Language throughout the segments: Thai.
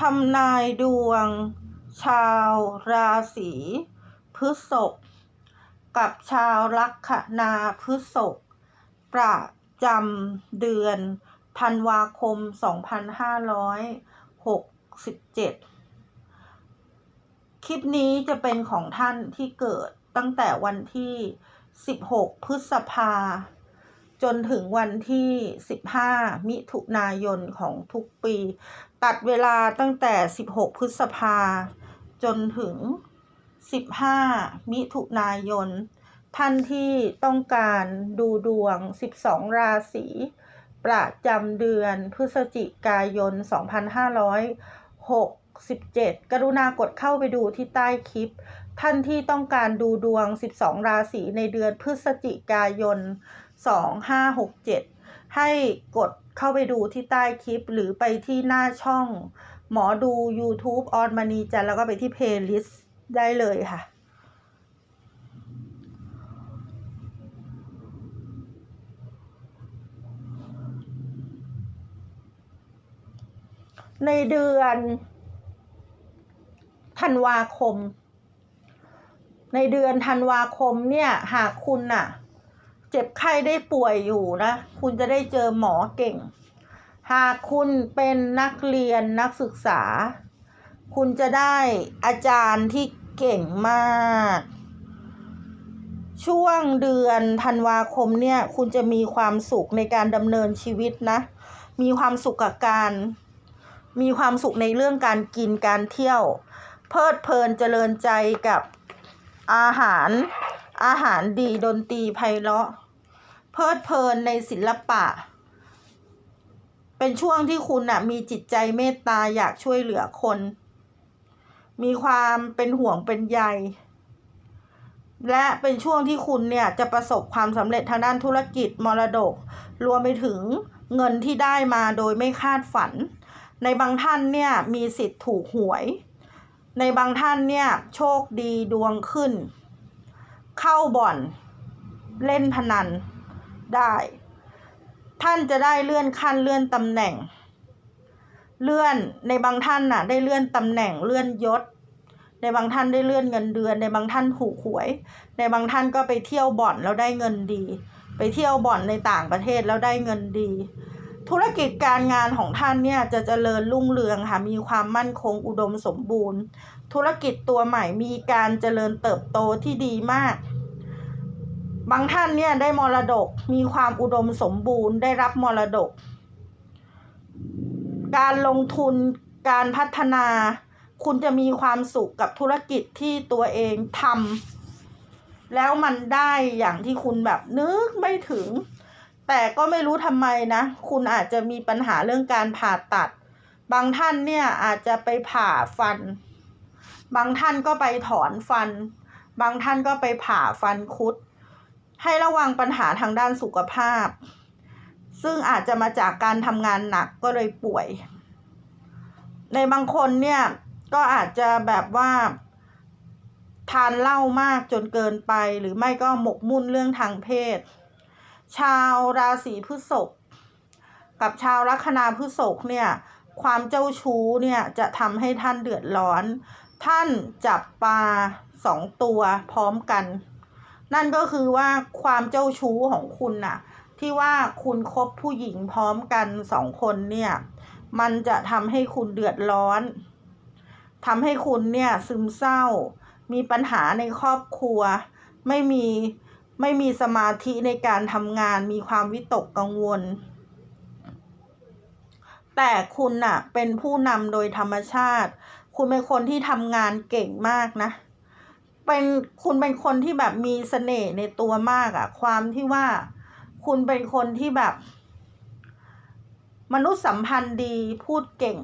ทำนายดวง ชาวราศีพฤษภกับชาวลัคนาพฤษภประจำเดือนธันวาคม 2567 คลิปนี้จะเป็นของท่านที่เกิดตั้งแต่วันที่ 16 พฤษภา จนถึงวันที่ 15 มิถุนายนของทุกปี ตัดเวลาตั้งแต่ 16 พฤษภา จนถึง 15 มิถุนายน ท่านที่ต้องการดูดวง 12 ราศีประจำเดือนพฤศจิกายน 2567 กรุณากดเข้าไปดูที่ใต้คลิป ท่านที่ต้องการดูดวง 12 ราศีในเดือนพฤศจิกายน 2567 ให้กด เข้าไปดูที่ใต้คลิปหรือไปที่หน้าช่อง หมอดู YouTube ออนมณีจันแล้วก็ไปที่เพลย์ลิสต์ได้เลยค่ะ ในเดือนธันวาคม ในเดือนธันวาคมเนี่ย หากคุณน่ะ เจ็บไข้ได้ป่วยอยู่นะ คุณจะได้เจอหมอเก่ง หากคุณเป็นนักเรียนนักศึกษา คุณจะได้อาจารย์ที่เก่งมาก ช่วงเดือนธันวาคมเนี่ย คุณจะมีความสุขในการดำเนินชีวิตนะ มีความสุขกับการ มีความสุขในเรื่องการกินการเที่ยว เพลิดเพลินเจริญใจกับอาหารอาหารดีดนตรีไพเราะ เพลิดเพลินในศิลปะ เป็นช่วงที่คุณน่ะมีจิตใจเมตตาอยากช่วยเหลือคน มีความเป็นห่วงเป็นใย และเป็นช่วงที่คุณเนี่ยจะประสบความสำเร็จทางด้านธุรกิจมรดก รวมไปถึงเงินที่ได้มาโดยไม่คาดฝัน ในบางท่านเนี่ยมีสิทธิ์ถูกหวย ในบางท่านเนี่ยโชคดีดวงขึ้น เข้าบ่อน เล่นพนัน ได้ ท่านจะได้เลื่อนขั้นเลื่อนตำแหน่ง เลื่อนในบางท่านน่ะ ได้เลื่อนตำแหน่งเลื่อนยศ ในบางท่านได้เลื่อนเงินเดือน ในบางท่านถูกหวย ในบางท่านก็ไปเที่ยวบ่อนแล้วได้เงินดี ไปเที่ยวบ่อนในต่างประเทศแล้วได้เงินดี ธุรกิจการงานของท่านเนี่ยจะเจริญรุ่งเรืองค่ะมีความมั่นคงอุดมสมบูรณ์ ธุรกิจตัวใหม่มีการเจริญเติบโตที่ดีมาก บางท่านเนี่ยได้มรดกมีความอุดมสมบูรณ์ได้รับมรดก การลงทุนการพัฒนา คุณจะมีความสุขกับธุรกิจที่ตัวเองทำแล้วมันได้อย่างที่คุณแบบนึกไม่ถึง แต่ก็ไม่รู้ทำไมนะ คุณอาจจะมีปัญหาเรื่องการผ่าตัด บางท่านเนี่ยอาจจะไปผ่าฟัน บางท่านก็ไปถอนฟัน บางท่านก็ไปผ่าฟันคุด ให้ระวังปัญหาทางด้านสุขภาพ ซึ่งอาจจะมาจากการทำงานหนักก็เลยป่วย ในบางคนเนี่ยก็อาจจะแบบว่า ทานเหล้ามากจนเกินไป หรือไม่ก็หมกมุ่นเรื่องทางเพศ ชาวราศีพฤษภกับชาวลัคนาพฤษภเนี่ยความเจ้าชู้เนี่ยจะทำให้ท่านเดือดร้อน ท่านจับปลาสองตัวพร้อมกัน นั่นก็คือว่าความเจ้าชู้ของคุณน่ะ ที่ว่าคุณคบผู้หญิงพร้อมกันสองคนเนี่ย มันจะทำให้คุณเดือดร้อนทำให้คุณเนี่ยซึมเศร้า มีปัญหาในครอบครัว ไม่มีไม่มีสมาธิในการทำงาน มีความวิตกกังวล แต่คุณน่ะเป็นผู้นำโดยธรรมชาติ คุณเป็นคนที่ทำงานเก่งมากนะ เป็นคุณเป็นคนที่แบบมีเสน่ห์ในตัวมากอะความที่ว่าคุณเป็นคนที่แบบ มนุษยสัมพันธ์ดีพูดเก่ง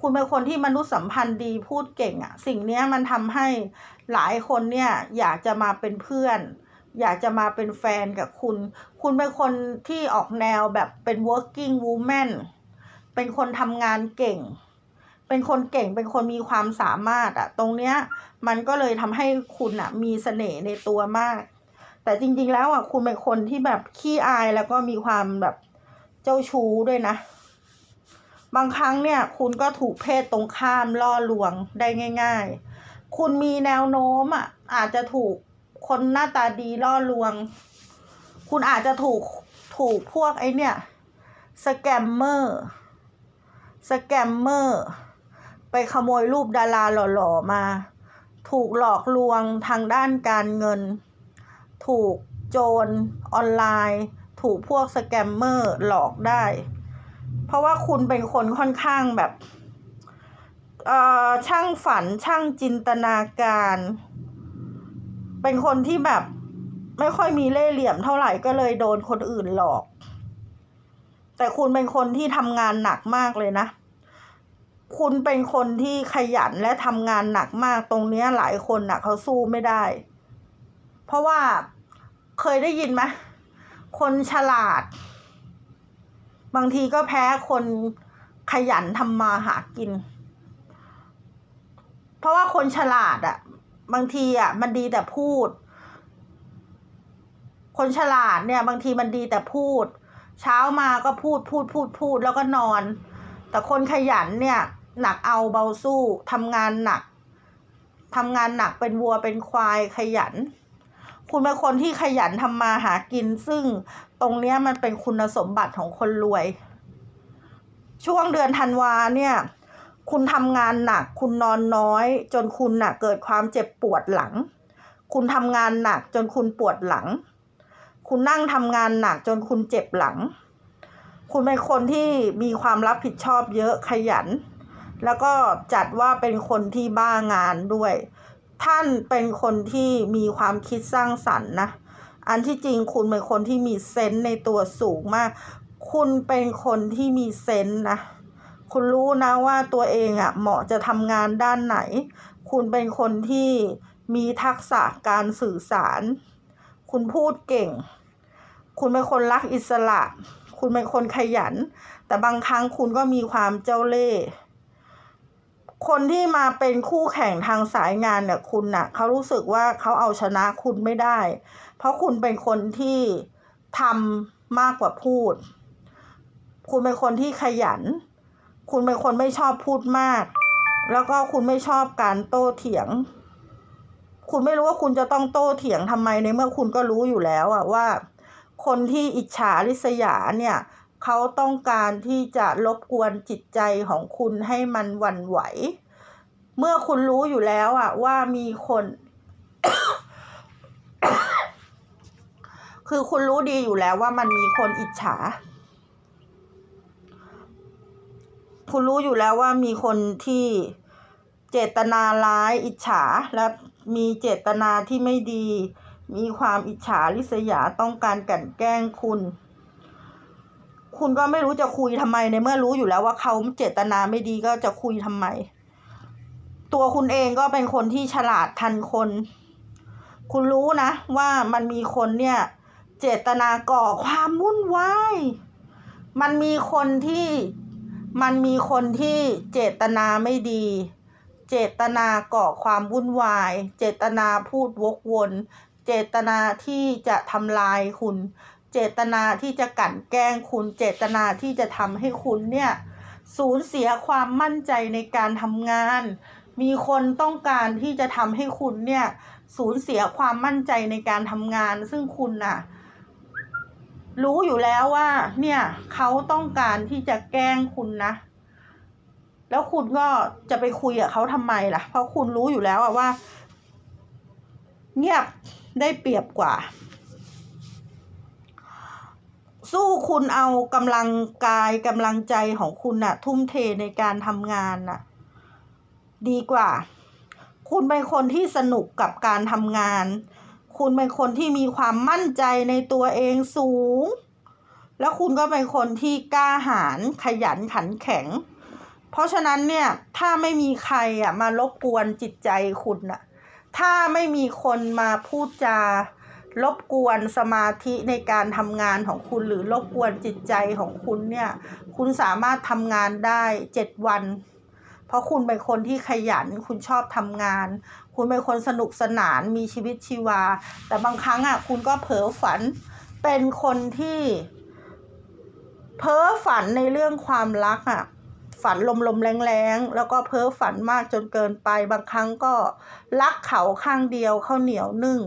คุณเป็นคนที่มนุษยสัมพันธ์ดีพูดเก่งอะสิ่งเนี้ยมันทำให้หลายคนเนี่ยอยากจะมาเป็นเพื่อน อยากจะมาเป็นแฟนกับคุณ คุณเป็นคนที่ออกแนวแบบเป็น working woman เป็นคนทำงานเก่ง เป็นคนเก่งเป็นคนมีความสามารถอะตรงเนี้ยมันก็เลยทำให้คุณอะมีเสน่ห์ในตัวมาก แต่จริงๆแล้วอะคุณเป็นคนที่แบบขี้อายแล้วก็มีความแบบเจ้าชู้ด้วยนะ บางครั้งเนี่ย คุณก็ถูกเพศตรงข้ามล่อลวงได้ง่าย ๆ คุณมีแนวโน้มอะอาจจะถูกคนหน้าตาดีล่อลวง คุณอาจจะถูกถูกพวกไอเนี่ยสแกมเมอร์สแกมเมอร์ ไปขโมยรูปดาราหล่อๆมา ถูกหลอกลวงทางด้านการเงิน ถูกโจรออนไลน์ ถูกพวกสแกมเมอร์หลอกได้ เพราะว่าคุณเป็นคนค่อนข้างแบบเออช่างฝันช่างจินตนาการ เป็นคนที่แบบไม่ค่อยมีเล่ห์เหลี่ยมเท่าไหร่ก็เลยโดนคนอื่นหลอก แต่คุณเป็นคนที่ทำงานหนักมากเลยนะ คุณเป็นคนที่ขยันและทำงานหนักมากตรงนี้หลายคนน่ะเขาสู้ไม่ได้ เพราะว่าเคยได้ยินไหมคนฉลาด บางทีก็แพ้คนขยันทำมาหากิน เพราะว่าคนฉลาดอะ่ะ บางทีอะ่ะ มันดีแต่พูด คนฉลาดเนี่ย บางทีมันดีแต่พูด เช้ามาก็พูดพูดพูดพูดแล้วก็นอน แต่คนขยันเนี่ยหนักเอาเบาสู้ทำงานหนักทำงานหนักเป็นวัวเป็นควายขยัน คุณเป็นคนที่ขยันทำมาหากิน ซึ่งตรงเนี้ยมันเป็นคุณสมบัติของคนรวย ช่วงเดือนธันวาเนี่ย คุณทำงานหนัก คุณนอนน้อย จนคุณน่ะเกิดความเจ็บปวดหลัง คุณทำงานหนักจนคุณปวดหลัง คุณนั่งทำงานหนักจนคุณเจ็บหลัง คุณเป็นคนที่มีความรับผิดชอบเยอะขยัน แล้วก็จัดว่าเป็นคนที่บ้างานด้วย ท่านเป็นคนที่มีความคิดสร้างสรรค์นะ อันที่จริงคุณเป็นคนที่มีเซนส์ในตัวสูงมาก คุณเป็นคนที่มีเซนส์นะ คุณรู้นะว่าตัวเองอะ่ะเหมาะจะทำงานด้านไหน คุณเป็นคนที่มีทักษะการสื่อสาร คุณพูดเก่ง คุณเป็นคนรักอิสระ คุณเป็นคนขยัน แต่บางครั้งคุณก็มีความเจ้าเล่ห์คนที่มาเป็นคู่แข่งทางสายงานเนี่ยคุณน่ะเขารู้สึกว่าเขาเอาชนะคุณไม่ได้ เพราะคุณเป็นคนที่ทำมากกว่าพูด คุณเป็นคนที่ขยัน คุณเป็นคนไม่ชอบพูดมาก แล้วก็คุณไม่ชอบการโต้เถียง คุณไม่รู้ว่าคุณจะต้องโต้เถียงทำไมในเมื่อคุณก็รู้อยู่แล้วอะว่า คนที่อิจฉาริษยาเนี่ยเขาต้องการที่จะรบกวนจิตใจของคุณให้มันหวั่นไหว เมื่อคุณรู้อยู่แล้วอะว่ามีคน คือคุณรู้ดีอยู่แล้วว่ามันมีคนอิจฉา คุณรู้อยู่แล้วว่ามีคนที่เจตนาร้ายอิจฉาและมีเจตนาที่ไม่ดี มีความอิจฉาริษยาต้องการกันแกล้งคุณ คุณก็ไม่รู้จะคุยทำไมในเมื่อรู้อยู่แล้วว่าเขาเจตนาไม่ดีก็จะคุยทำไม ตัวคุณเองก็เป็นคนที่ฉลาดทันคน คุณรู้นะ ว่ามันมีคนเนี่ย เจตนาก่อความวุ่นวายมันมีคนที่มันมีคนที่เจตนาไม่ดี เจตนาก่อความวุ่นวาย เจตนาพูดวกวน เจตนาที่จะทำลายคุณ เจตนาที่จะกลั่นแกล้งคุณ เจตนาที่จะทำให้คุณเนี่ยสูญเสียความมั่นใจในการทำงาน มีคนต้องการที่จะทำให้คุณเนี่ยสูญเสียความมั่นใจในการทำงาน ซึ่งคุณน่ะ รู้อยู่แล้วว่า เนี่ยเขาต้องการที่จะแกล้งคุณนะ แล้วคุณก็จะไปคุยกับเขาทำไมล่ะ เพราะคุณรู้อยู่แล้วอะว่า เงียบ ได้เปรียบกว่า สู้คุณเอากำลังกายกำลังใจของคุณน่ะ ทุ่มเทในการทำงานน่ะ ดีกว่า คุณเป็นคนที่สนุกกับการทำงาน คุณเป็นคนที่มีความมั่นใจในตัวเองสูง แล้วคุณก็เป็นคนที่กล้าหาญขยันขันแข็ง เพราะฉะนั้นเนี่ย ถ้าไม่มีใครอะมารบกวนจิตใจคุณน่ะ ถ้าไม่มีคนมาพูดจารบกวนสมาธิในการทำงานของคุณหรือรบกวนจิตใจของคุณเนี่ย คุณสามารถทำงานได้เจ็ดวัน เพราะคุณเป็นคนที่ขยัน คุณชอบทำงาน คุณเป็นคนสนุกสนานมีชีวิตชีวา แต่บางครั้งอะคุณก็เผลอฝันเป็นคนที่ เพ้อฝันในเรื่องความรักอะ ฝันลมๆแรงๆ แล้วก็เพ้อฝันมากจนเกินไป บางครั้งก็รักเขาข้างเดียวข้าวเหนียวนึ่ง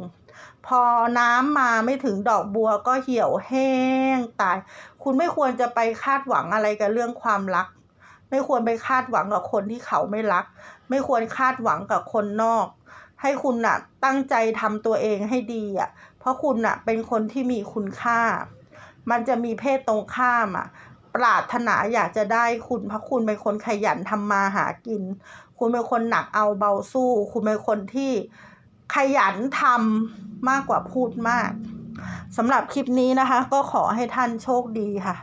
พอน้ำมาไม่ถึงดอกบัวก็เหี่ยวแห้งตาย คุณไม่ควรจะไปคาดหวังอะไรกับเรื่องความรัก ไม่ควรไปคาดหวังกับคนที่เขาไม่รัก ไม่ควรคาดหวังกับคนนอก ให้คุณน่ะตั้งใจทำตัวเองให้ดีอะ เพราะคุณน่ะเป็นคนที่มีคุณค่า มันจะมีเพศตรงข้ามอะ ปรารถนาอยากจะได้คุณเพราะคุณเป็นคนขยันทำมาหากิน คุณเป็นคนหนักเอาเบาสู้ คุณเป็นคนที่ขยันทำมากกว่าพูดมากสำหรับคลิปนี้นะคะ ก็ขอให้ท่านโชคดีค่ะ